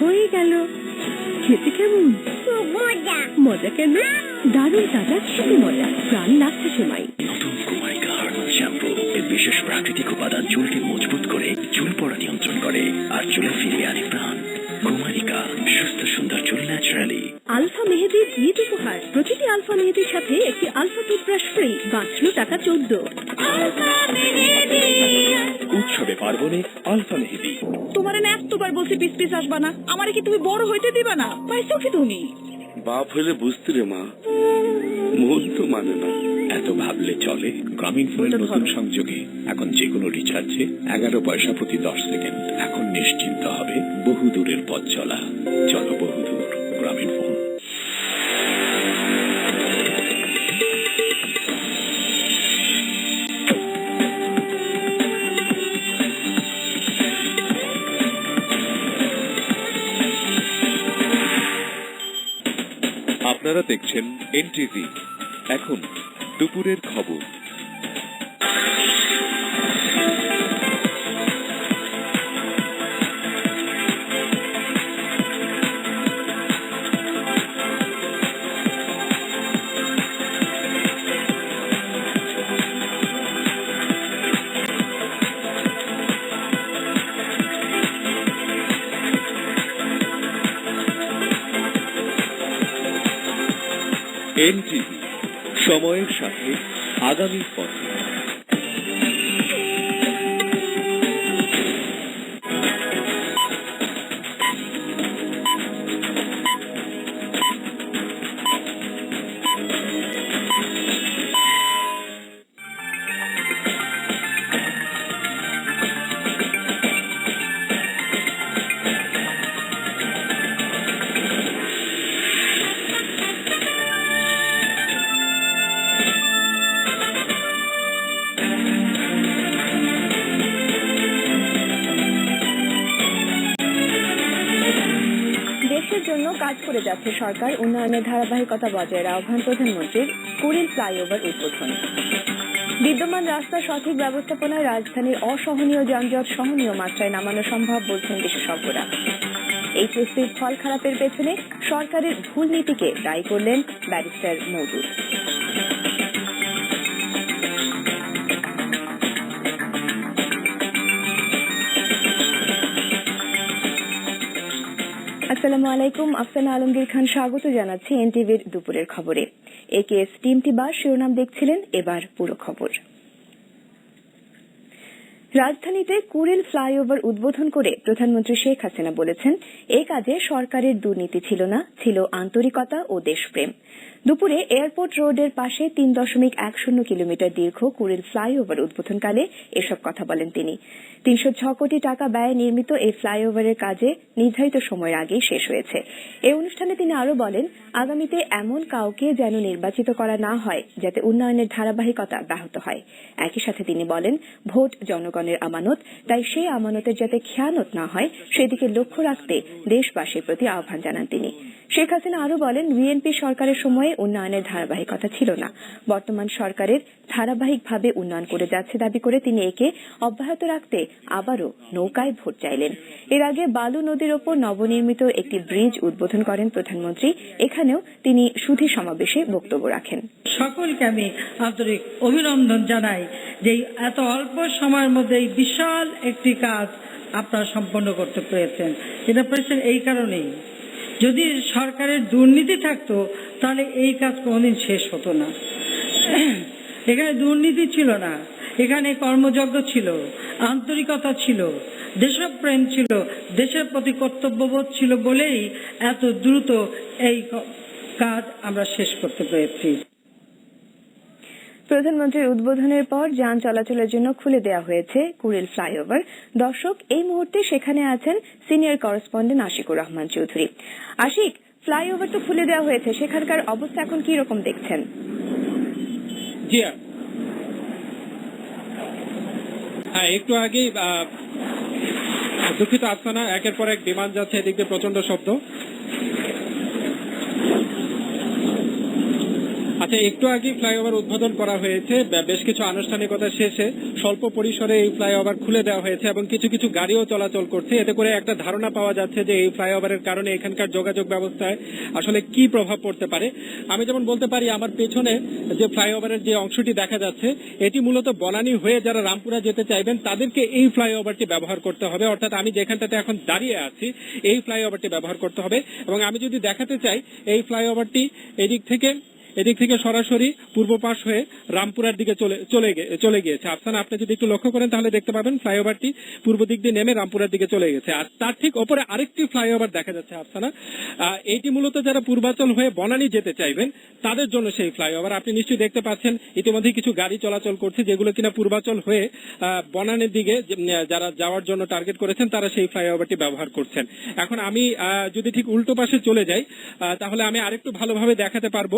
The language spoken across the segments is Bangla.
হয়ে গেল। খেতে কেমন? মজা। মজা কেন? দারুণ তাজা খেতে মজা প্রাণ লাগছে সেমাই। নতুন কুমারিকা হার্বাল শ্যাম্পু এর বিশেষ প্রাকৃতিক উপাদান চুলকে মজবুত করে চুল পড়া নিয়ন্ত্রণ করে আর চুলে ফিরিয়ে আনে প্রাণ। কুমারিকা সুস্থ সুন্দর চুল ন্যাচারালি। আলফা মেহেদির ঈদ উপহার। প্রতিটি আলফা মেহেদির সাথে একটি আলফা টুথব্রাশ ফ্রি। বাঁচলো টাকা চোদ্দ। উৎসবে পার্বণে আলফা মেহেদি তোমার না এতবার বলছি পিস পিস আসবা না। আমারে কি তুমি বড় হইতে দিবা না? পাইছো কি তুমি। বাপ হলে বুঝতে রে মা মন তো মানে না। এত ভাবলে চলে। গ্রামীণ ফোনের নতুন সংযোগে এখন যে কোনো রিচার্জে এগারো পয়সা প্রতি দশ সেকেন্ড। এখন নিশ্চিন্ত হবে বহু দূরের পথ চলা। চলো বহু আপনারা দেখছেন এনটিভি। এখন দুপুরের খবর। আগামী পথে সরকার উন্নয়নের ধারাবাহিকতা বজায় আহ্বান প্রধানমন্ত্রীর কুড়িল ফ্লাইওভার উদ্বোধন। বিদ্যমান রাস্তা সঠিক ব্যবস্থাপনায় রাজধানীর অসহনীয় যানজট সহনীয় মাত্রায় নামানো সম্ভব বলছেন বিশেষজ্ঞরা। এইচএসসির ফল খারাপের পেছনে সরকারের ভুল নীতিকে দায়ী করলেন ব্যারিস্টার মৌদুদ আসসালামু আলাইকুম আফসানা আলমগীর খান স্বাগত জানাচ্ছি এনটিভির দুপুরের খবরে। একেএস টিমটি বার শিরোনাম দেখছিলেন, এবার পুরো খবর। রাজধানীতে কুড়িল ফ্লাইওভার উদ্বোধন করে প্রধানমন্ত্রী শেখ হাসিনা বলেছেন, এ কাজে সরকারের দুর্নীতি ছিল না, ছিল আন্তরিকতা ও দেশপ্রেম। দুপুরে এয়ারপোর্ট রোডের পাশে তিন দশমিক এক শূন্য কিলোমিটার দীর্ঘ কুড়িল ফ্লাইওভার উদ্বোধনকালে এসব কথা বলেন তিনি। তিনশো ছ কোটি টাকা ব্যয়ে নির্মিত এই ফ্লাইওভারের কাজে নির্ধারিত সময়ের আগেই শেষ হয়েছে। এই অনুষ্ঠানে তিনি আরও বলেন, আগামীতে এমন কাউকে যেন নির্বাচিত করা না হয়, যাতে উন্নয়নের ধারাবাহিকতা ব্যাহত হয়। একই সাথে তিনি বলেন, ভোট জনগণের আমানত, তাই সেই আমানতের যাতে খেয়ানত না হয়, সেদিকে লক্ষ্য রাখতে দেশবাসীর প্রতি আহ্বান জানান তিনি। শেখ হাসিনা আরও বলেন, বিএনপি সরকারের সময়ে উন্নয়নের ধারাবাহিকতা ছিল না। বর্তমান সরকারের ধারাবাহিকভাবে উন্নয়ন করে যাচ্ছে দাবি করে তিনি একে অব্যাহত রাখতে আবারও নৌকায় ভোট চাইলেন। এর আগে বালু নদীর ওপর নবনির্মিত একটি ব্রিজ উদ্বোধন করেন প্রধানমন্ত্রী। এখানেও তিনি সুধী সমাবেশে বক্তব্য রাখেন। সকলকে আমি আন্তরিক অভিনন্দন জানাই যে এত অল্প সময়ের মধ্যে এই বিশাল একটি কাজ আপনারা সম্পন্ন করতে পেরেছেন। এটা পেরেছেন এই কারণেই। যদি সরকারের দুর্নীতি থাকতো, তাহলে এই কাজ কোনোদিন শেষ হতো না। এখানে দুর্নীতি ছিল না। এখানে কর্মযজ্ঞ ছিল, আন্তরিকতা ছিল, দেশপ্রেম ছিল, দেশের প্রতি কর্তব্যবোধ ছিল বলেই এত দ্রুত এই কাজ আমরা শেষ করতে পেরেছি। প্রধানমন্ত্রীর উদ্বোধনের পর যান চলাচলের জন্য খুলে দেওয়া হয়েছে কুড়িল ফ্লাইওভার। দর্শক এই মুহূর্তে সেখানে আছেন senior correspondent Ashiqur Rahman Chowdhury. Ashiq flyover তো খুলে দেওয়া হয়েছে সেখানকার অবস্থা এখন কি রকম দেখছেন হ্যাঁ একটু আহ, দুঃখিত আফসানা একের পর এক বিমান যাচ্ছে এদিক দিয়ে প্রচণ্ড শব্দ। আচ্ছা একটু আগে ফ্লাইওভার উদ্বোধন করা হয়েছে। বেশ কিছু আনুষ্ঠানিকতা শেষে স্বল্প পরিসরে এই ফ্লাইওভার খুলে দেওয়া হয়েছে এবং কিছু কিছু গাড়িও চলাচল করছে। এতে করে একটা ধারণা পাওয়া যাচ্ছে যে এই ফ্লাইওভারের কারণে এখানকার যোগাযোগ ব্যবস্থায় আসলে কি প্রভাব পড়তে পারে। আমি যেমন বলতে পারি, আমার পেছনে যে ফ্লাইওভারের যে অংশটি দেখা যাচ্ছে, এটি মূলত বনানী হয়ে যারা রামপুরা যেতে চাইবেন, তাদেরকে এই ফ্লাইওভারটি ব্যবহার করতে হবে। অর্থাৎ আমি যেখানটাতে এখন দাঁড়িয়ে আছি, এই ফ্লাইওভারটি ব্যবহার করতে হবে। এবং আমি যদি দেখাতে চাই, এই ফ্লাইওভারটি এদিক থেকে এদিক থেকে সরাসরি পূর্ব পাশ হয়ে রামপুরার দিকে চলে চলে গিয়েছে। আফসানা, আপনি যদি একটু লক্ষ্য করেন তাহলে দেখতে পাবেন ফ্লাইওভারটি পূর্ব দিক দিয়ে নেমে রামপুরার দিকে চলে গেছে। আর তার ঠিক ওপরে আরেকটি ফ্লাইওভার দেখা যাচ্ছে আফসানা। এইটি মূলত যারা পূর্বাচল হয়ে বনানী যেতে চাইবেন, তাদের জন্য সেই ফ্লাইওভার। আপনি নিশ্চয়ই দেখতে পাচ্ছেন, ইতিমধ্যে কিছু গাড়ি চলাচল করছে, যেগুলো কিনা পূর্বাচল হয়ে বনানীর দিকে যারা যাওয়ার জন্য টার্গেট করেছেন, তারা সেই ফ্লাইওভারটি ব্যবহার করছেন। এখন আমি যদি ঠিক উল্টো পাশে চলে যাই তাহলে আমি আরেকটু ভালোভাবে দেখাতে পারব।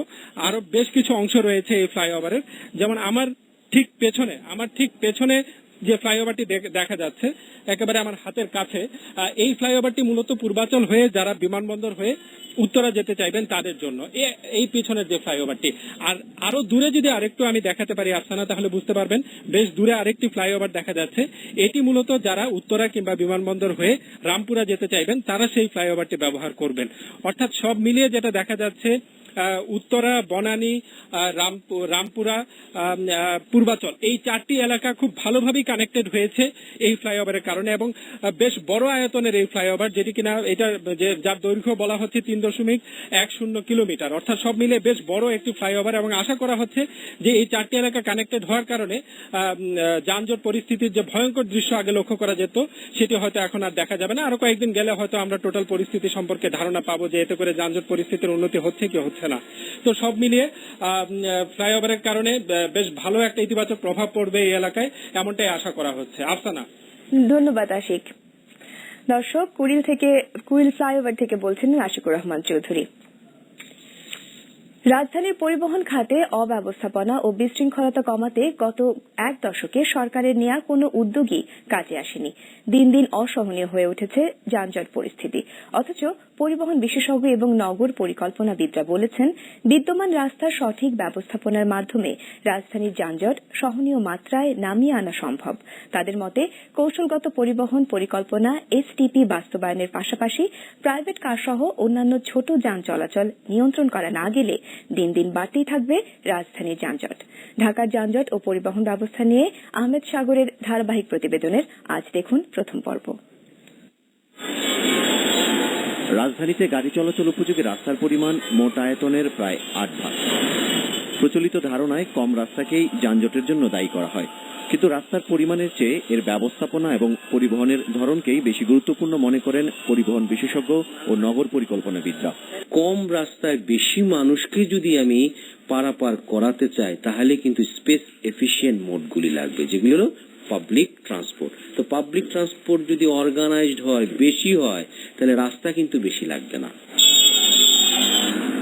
আরও বেশ কিছু অংশ রয়েছে এই ফ্লাইওভারের। যেমন আমার ঠিক পেছনে, আমার ঠিক পেছনে যে ফ্লাইওভারটি দেখ- যাচ্ছে, একেবারে আমার হাতের কাছে এই ফ্লাইওভারটি মূলত পূর্বাচল হয়ে যারা বিমানবন্দর হয়ে উত্তরা যেতে চাইবেন তাদের জন্য এই পিছনের যে ফ্লাইওভারটি। আর আরও দূরে যদি আরেকটু আমি দেখাতে পারি আফসানা তাহলে বুঝতে পারবেন বেশ দূরে আরেকটি ফ্লাইওভার দেখা যাচ্ছে। এটি মূলত যারা উত্তরা কিংবা বিমানবন্দর হয়ে রামপুরা যেতে চাইবেন, তারা সেই ফ্লাইওভারটি ব্যবহার করবেন। অর্থাৎ সব মিলিয়ে যেটা দেখা যাচ্ছে উত্তরা, বনানী রামপুরা পূর্বাচল। এই চারটি এলাকা খুব ভালোভাবেই কানেক্টেড হয়েছে এই ফ্লাইওভারের কারণে এবং বেশ বড় আয়তনের এই ফ্লাইওভার, যেটি কিনা এটা যার দৈর্ঘ্য বলা হচ্ছে তিন দশমিক এক শূন্য কিলোমিটার। অর্থাৎ সব মিলে বেশ বড় একটি ফ্লাইওভার এবং আশা করা হচ্ছে যে এই চারটি এলাকা কানেক্টেড হওয়ার কারণে যানজট পরিস্থিতির যে ভয়ঙ্কর দৃশ্য আগে লক্ষ্য করা যেত, সেটি হয়তো এখন আর দেখা যাবে না। আরও কয়েকদিন গেলে হয়তো আমরা টোটাল পরিস্থিতি সম্পর্কে ধারণা পাবো যে এতে করে যানজট পরিস্থিতির উন্নতি হচ্ছে কি হচ্ছে না। তো সব মিলিয়ে ফ্লাইওভারের কারণে বেশ ভালো একটা ইতিবাচক প্রভাব পড়বে এই এলাকায়, এমনটাই আশা করা হচ্ছে। আফসানা? ধন্যবাদ, আশিক। দর্শক, কুড়িল থেকে, কুড়িল ফ্লাইওভার থেকে বলছেন আশিকুর রহমান চৌধুরী। রাজধানীর পরিবহন খাতে অব্যবস্থাপনা ও বিশৃঙ্খলতা কমাতে গত এক দশকে সরকারের নেওয়া কোনো উদ্যোগই কাজে আসেনি। দিন দিন অসহনীয় হয়ে উঠেছে যানজট পরিস্থিতি। অথচ পরিবহন বিশেষজ্ঞ এবং নগর পরিকল্পনাবিদরা বলেছেন, বিদ্যমান রাস্তার সঠিক ব্যবস্থাপনার মাধ্যমে রাজধানীর যানজট সহনীয় মাত্রায় নামিয়ে আনা সম্ভব। তাদের মতে, কৌশলগত পরিবহন পরিকল্পনা, এসটিপি বাস্তবায়নের পাশাপাশি প্রাইভেট কার সহ অন্যান্য ছোট যান চলাচল নিয়ন্ত্রণ করা না গেলে দিন দিন বাড়তেই থাকবে রাজধানীর যানজট। ঢাকার যানজট ও পরিবহন ব্যবস্থা নিয়ে আহমেদ সাগরের ধারাবাহিক প্রতিবেদনের আজ দেখুন প্রথম পর্ব। রাজধানীতে গাড়ি চলাচল উপযোগী রাস্তার পরিমাণ মোট আয়তনের প্রায় আট ভাগ। প্রচলিত ধারণায় কম রাস্তাকেই যানজটের জন্য দায়ী করা হয়। কিন্তু রাস্তার পরিমাণের চেয়ে এর ব্যবস্থাপনা এবং পরিবহনের ধরনকেই বেশি গুরুত্বপূর্ণ মনে করেন পরিবহন বিশেষজ্ঞ ও নগর পরিকল্পনাবিদরা। কম রাস্তায় বেশি মানুষকে যদি আমি পারাপার করাতে চাই, তাহলে কিন্তু স্পেস এফিশিয়েন্ট মোডগুলি লাগবে। যেগুলি হলো পাবলিক ট্রান্সপোর্ট তো পাবলিক ট্রান্সপোর্ট যদি অর্গানাইজড হয়, বেশি হয়, তাহলে রাস্তা কিন্তু বেশি লাগবে না।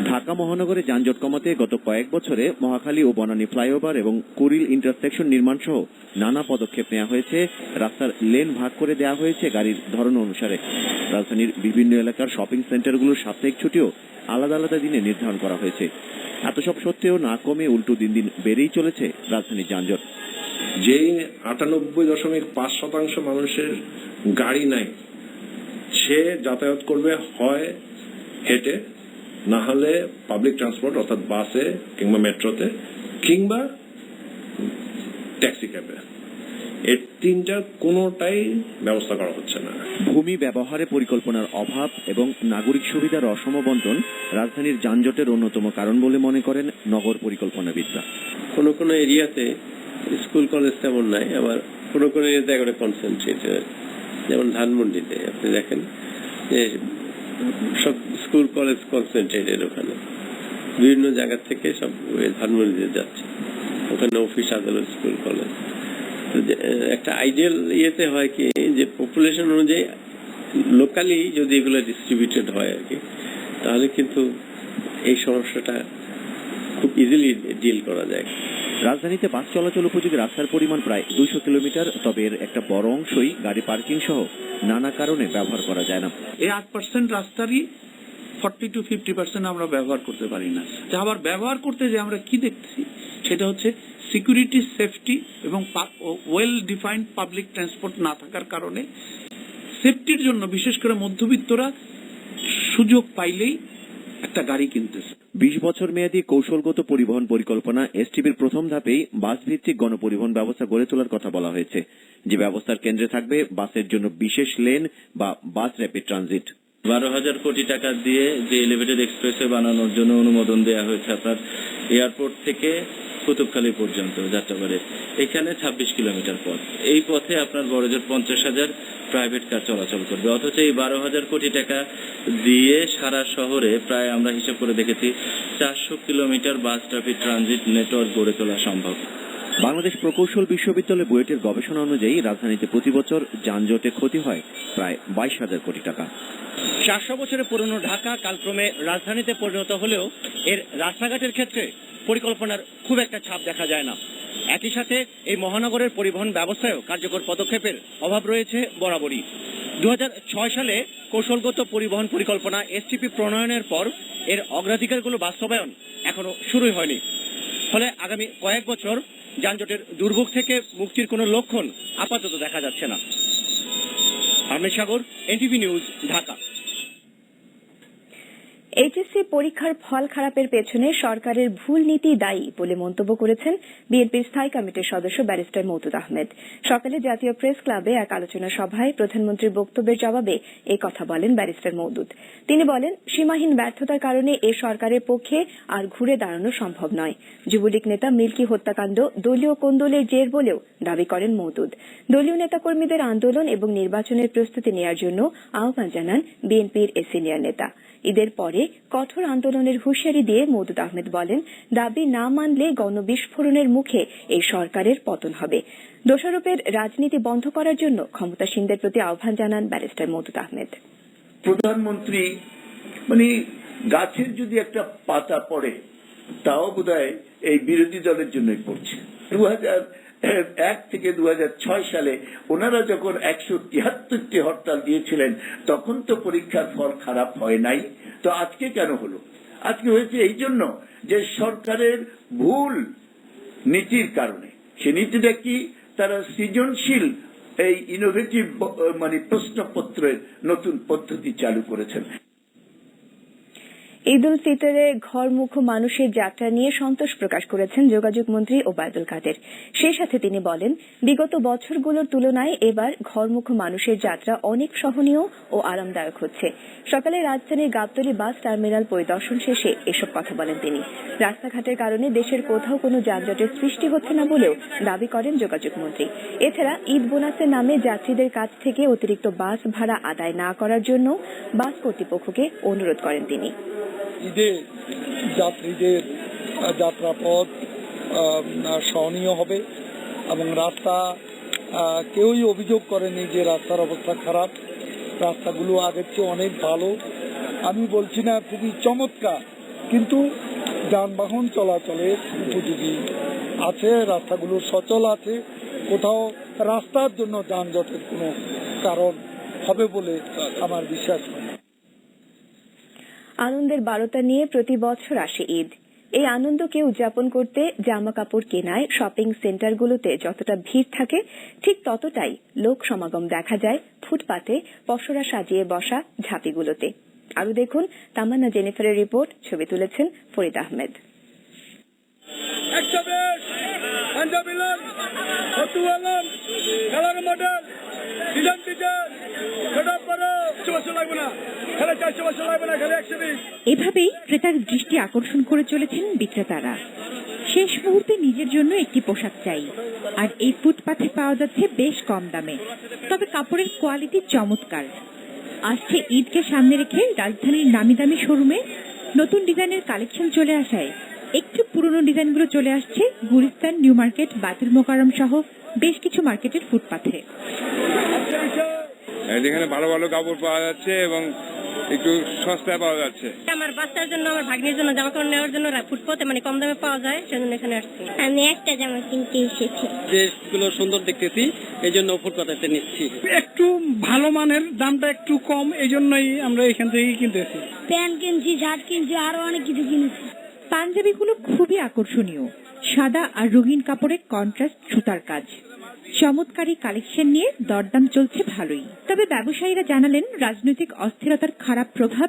ঢাকা মহানগরে যানজট কমাতে গত কয়েক বছরে মহাখালী ও বনানী ফ্লাইওভার এবং কুড়িল ইন্টারসেকশন নির্মাণ সহ নানা পদক্ষেপ নেওয়া হয়েছে। রাস্তার লেন ভাগ করে দেওয়া হয়েছে গাড়ির ধরন অনুসারে। রাজধানীর বিভিন্ন এলাকার শপিং সেন্টারগুলোর সাপ্তাহিক ছুটিও আলাদা আলাদা দিনে নির্ধারণ করা হয়েছে। এত সব সত্ত্বেও না কমে উল্টো দিন দিন বেড়েই চলেছে রাজধানীর যানজট। যে আটানব্বই দশমিক পাঁচ শতাংশ মানুষের গাড়ি নাই সে যাতায়াত করবে হয় হেঁটে না হলে পাবলিক ট্রান্সপোর্ট অর্থাৎ বাসে কিংবা মেট্রোতে কিংবা ট্যাক্সি ক্যাবে এর তিনটার কোনোটাই ব্যবস্থা করা হচ্ছে না। ভূমি ব্যবহারে পরিকল্পনার অভাব এবং নাগরিক সুবিধার অসম বন্টন রাজধানীর যানজটের অন্যতম কারণ বলে মনে করেন নগর পরিকল্পনাবিদরা। কোনো কোনো এরিয়াতে স্কুল, কলেজ তেমন নাই, আবার কোনো কোনো এরিয়াতে একেবারে কনসেন্ট্রেটেড যেমন ধানমন্ডিতে, আপনি দেখেন যে সব স্কুল, কলেজ কনসেন্ট্রেটেড ওখানে। বিভিন্ন জায়গা থেকে সব ধানমন্ডিতে যাচ্ছে। ওখানে অফিস আদালত স্কুল কলেজ একটা আইডিয়াল ইয়েতে হয় কি, যে পপুলেশন অনুযায়ী লোকালি যদি এগুলো ডিস্ট্রিবিউটেড হয় আর কি, তাহলে কিন্তু এই সমস্যাটা খুব ইজিলি ডিল করা যায়। রাজধানীতে বাস চলাচল উপযোগী রাস্তার পরিমাণ প্রায় দুইশো কিলোমিটার, তবে এর একটা বড় অংশই গাড়ি পার্কিং সহ নানা কারণে ব্যবহার করা যায় না। এই আট পার্সেন্ট রাস্তারই ফর্টি টু ফিফটি পার্সেন্ট আমরা ব্যবহার করতে পারি না। আবার ব্যবহার করতে যে আমরা কি দেখছি? সেটা হচ্ছে সিকিউরিটি সেফটি এবং ওয়েল ডিফাইন্ড পাবলিক ট্রান্সপোর্ট না থাকার কারণে সেফটির জন্য বিশেষ করে মধ্যবিত্তরা সুযোগ পাইলেই একটা গাড়ি কিনতেছে। বিশ বছর মেয়াদী কৌশলগত পরিবহন পরিকল্পনা এসটিপির প্রথম ধাপেই বাস ভিত্তিক গণপরিবহন ব্যবস্থা গড়ে তোলার কথা বলা হয়েছে, যে ব্যবস্থার কেন্দ্রে থাকবে বাসের জন্য বিশেষ লেন বা বাস র্যাপিড ট্রানজিট। বারো হাজার কোটি টাকা দিয়ে যে এলিভেটেড এক্সপ্রেসে বানানোর জন্য অনুমোদন দেওয়া হয়েছে আপনার এয়ারপোর্ট থেকে কুতুবখালী পর্যন্ত যাত্রাবাড়ি? এখানে ছাব্বিশ কিলোমিটার পথ। এই পথে আপনার বড়জোর পঞ্চাশ হাজার প্রাইভেট কার চলাচল করবে। অথচ এই বারো হাজার কোটি টাকা দিয়ে সারা শহরে প্রায় আমরা হিসাব করে দেখেছি, চারশো kilometre bus traffic transit network গড়ে তোলা সম্ভব। বাংলাদেশ প্রকৌশল বিশ্ববিদ্যালয় বুয়েটের গবেষণা অনুযায়ী রাজধানীতে প্রতি বছর যানজটে ক্ষতি হয় প্রায় বাইশ হাজার কোটি টাকা। চারশো বছরের পুরনো ঢাকা কালক্রমে রাজধানীতে পরিণত হলেও এর রাস্তাঘাটের ক্ষেত্রে পরিকল্পনার খুব একটা ছাপ দেখা যায় না। একই সাথে এই মহানগরের পরিবহন ব্যবস্থায়ও কার্যকর পদক্ষেপের অভাব রয়েছে বরাবরই। দু হাজার ছয় সালে কৌশলগত পরিবহন পরিকল্পনা এসটিপি প্রণয়নের পর এর অগ্রাধিকারগুলো বাস্তবায়ন এখনও শুরুই হয়নি। ফলে আগামী কয়েক বছর যানজটের দুর্ভোগ থেকে মুক্তির কোনো লক্ষণ আপাতত দেখা যাচ্ছে না। Ahmed Sagar, NTV news, Dhaka. HSC পরীক্ষার ফল খারাপের পেছনে সরকারের ভুল নীতি দায়ী বলে মন্তব্য করেছেন বিএনপির স্থায়ী কমিটির সদস্য ব্যারিস্টার মৌদুদ আহমেদ। সকালে জাতীয় প্রেস ক্লাবে এক আলোচনা সভায় প্রধানমন্ত্রীর বক্তব্যের জবাবে এই কথা বলেন ব্যারিস্টার মৌদুদ তিনি বলেন, সীমাহীন ব্যর্থতার কারণে এ সরকারের পক্ষে আর ঘুরে দাঁড়ানো সম্ভব নয়। যুবলীগ নেতা মিল্কি হত্যাকাণ্ড দলীয় কোন্দলের জের বলেও দাবি করেন মৌদুদ দলীয় নেতাকর্মীদের আন্দোলন এবং নির্বাচনের প্রস্তুতি নেওয়ার জন্য আহ্বান জানান বিএনপির এ সিনিয়র নেতা। ঈদের পরে কঠোর আন্দোলনের হুঁশিয়ারি দিয়ে মৌদুদ আহমেদ বলেন, দাবি না মানলে গণবিস্ফোরণের মুখে এই সরকারের পতন হবে। দোষারোপের রাজনীতি বন্ধ করার জন্য ক্ষমতাসীনদের প্রতি আহ্বান জানান ব্যারিস্টার মৌদুদ আহমেদ। প্রধানমন্ত্রী মানে গাছের যদি একটা পাতা পড়ে, তাও বোধ এই বিরোধী দলের জন্যই পড়ছে। দু এক থেকে দু সালে ওনারা যখন একশো তিয়াত্তরটি হরতাল দিয়েছিলেন, তখন তো পরীক্ষার ফল খারাপ হয় নাই। তো আজকে কেন হলো? আজকে হয়েছে এই জন্য যে সরকারের ভুল নীতির কারণে। সে নীতিটা কি? তারা সৃজনশীল এই ইনোভেটিভ মানে প্রশ্নপত্রের নতুন পদ্ধতি চালু করেছেন। ঈদ উল ফিতরে ঘরমুখ মানুষের যাত্রা নিয়ে সন্তোষ প্রকাশ করেছেন যোগাযোগ মন্ত্রী ওবায়দুল কাদের। সেই সাথে তিনি বলেন, বিগত বছরগুলোর তুলনায় এবার ঘরমুখ মানুষের যাত্রা অনেক সহনীয় ও আরামদায়ক হচ্ছে। সকালে রাজধানীর গাবতলী বাস টার্মিনাল পরিদর্শন শেষে এসব কথা বলেন তিনি। রাস্তাঘাটের কারণে দেশের কোথাও কোনো যানজটের সৃষ্টি হচ্ছে না বলেও দাবি করেন যোগাযোগ মন্ত্রী। এছাড়া ঈদ বোনাসের নামে যাত্রীদের কাছ থেকে অতিরিক্ত বাস ভাড়া আদায় না করার জন্য বাস কর্তৃপক্ষকে অনুরোধ করেন তিনি। ঈদে যাত্রীদের যাত্রাপথ সহনীয় হবে এবং রাস্তা কেউই অভিযোগ করেনি যে রাস্তার অবস্থা খারাপ। রাস্তাগুলো আগের চেয়ে অনেক ভালো। আমি বলছি না খুবই চমৎকার, কিন্তু যানবাহন চলাচলের উপযোগী আছে, রাস্তাগুলো সচল আছে। কোথাও রাস্তার জন্য যানজটের কোনো কারণ হবে বলে আমার বিশ্বাস আনন্দের বারোটা নিয়ে প্রতি বছর আসে ঈদ। এই আনন্দকে উদযাপন করতে জামা কাপড় কেনায় শপিং সেন্টারগুলোতে যতটা ভিড় থাকে, ঠিক ততটাই লোক সমাগম দেখা যায় ফুটপাতে পশরা সাজিয়ে বসা ঝাঁপিগুলোতে। আরও দেখুন তামান্না জেনিফারের রিপোর্ট, ছবি তুলেছেন ফরিদ আহমেদ। এভাবেই ক্রেতার দৃষ্টি আকর্ষণ করে চলেছেন বিক্রেতারা। শেষ মুহূর্তে নিজের জন্য একটি পোশাক চাই। আর এই ফুটপাথে পাওয়া যাচ্ছে বেশ কম দামে। তবে কাপড়ের কোয়ালিটি চমৎকার। আসছে ঈদকে সামনে রেখে রাজধানীর নামি দামি শোরুমে নতুন ডিজাইনের কালেকশন চলে আসায়। একটু পুরনো ডিজাইনগুলো চলে আসছে গুলিস্তান নিউ মার্কেট, বাতিল মোকারম সহ বেশ কিছু মার্কেটের ফুটপাথে। যেখানে ভালো ভালো কাপড় পাওয়া যাচ্ছে এবং একটু সস্তায় পাওয়া যাচ্ছে। আমার বাচ্চার জন্য আমার ভাগ্নির জন্য জামা কাপড় নেওয়ার জন্য ফুটপথে মানে কম দামে পাওয়া যায় সেজন্য এখানে আসছি। আমি একটা জামা কিনতে এসেছি। ড্রেসগুলো সুন্দর দেখতেছি এই জন্য ফুটপাতে নিচ্ছি। একটু ভালো মানের দামটা একটু কম এই জন্যই আমরা এখান থেকেই কিনতেছি। প্যান্ট কিনছি শার্ট কিনছি আরও অনেক কিছু কিনেছি। পাঞ্জাবিগুলো খুবই আকর্ষণীয়। সাদা আর রঙিন কাপড়ের কন্ট্রাস্ট সুতার কাজ। চমৎকারী কালেকশন নিয়ে দরদাম চলছে ভালোই। তবে ব্যবসায়ীরা জানালেন রাজনৈতিক অস্থিরতার খারাপ প্রভাব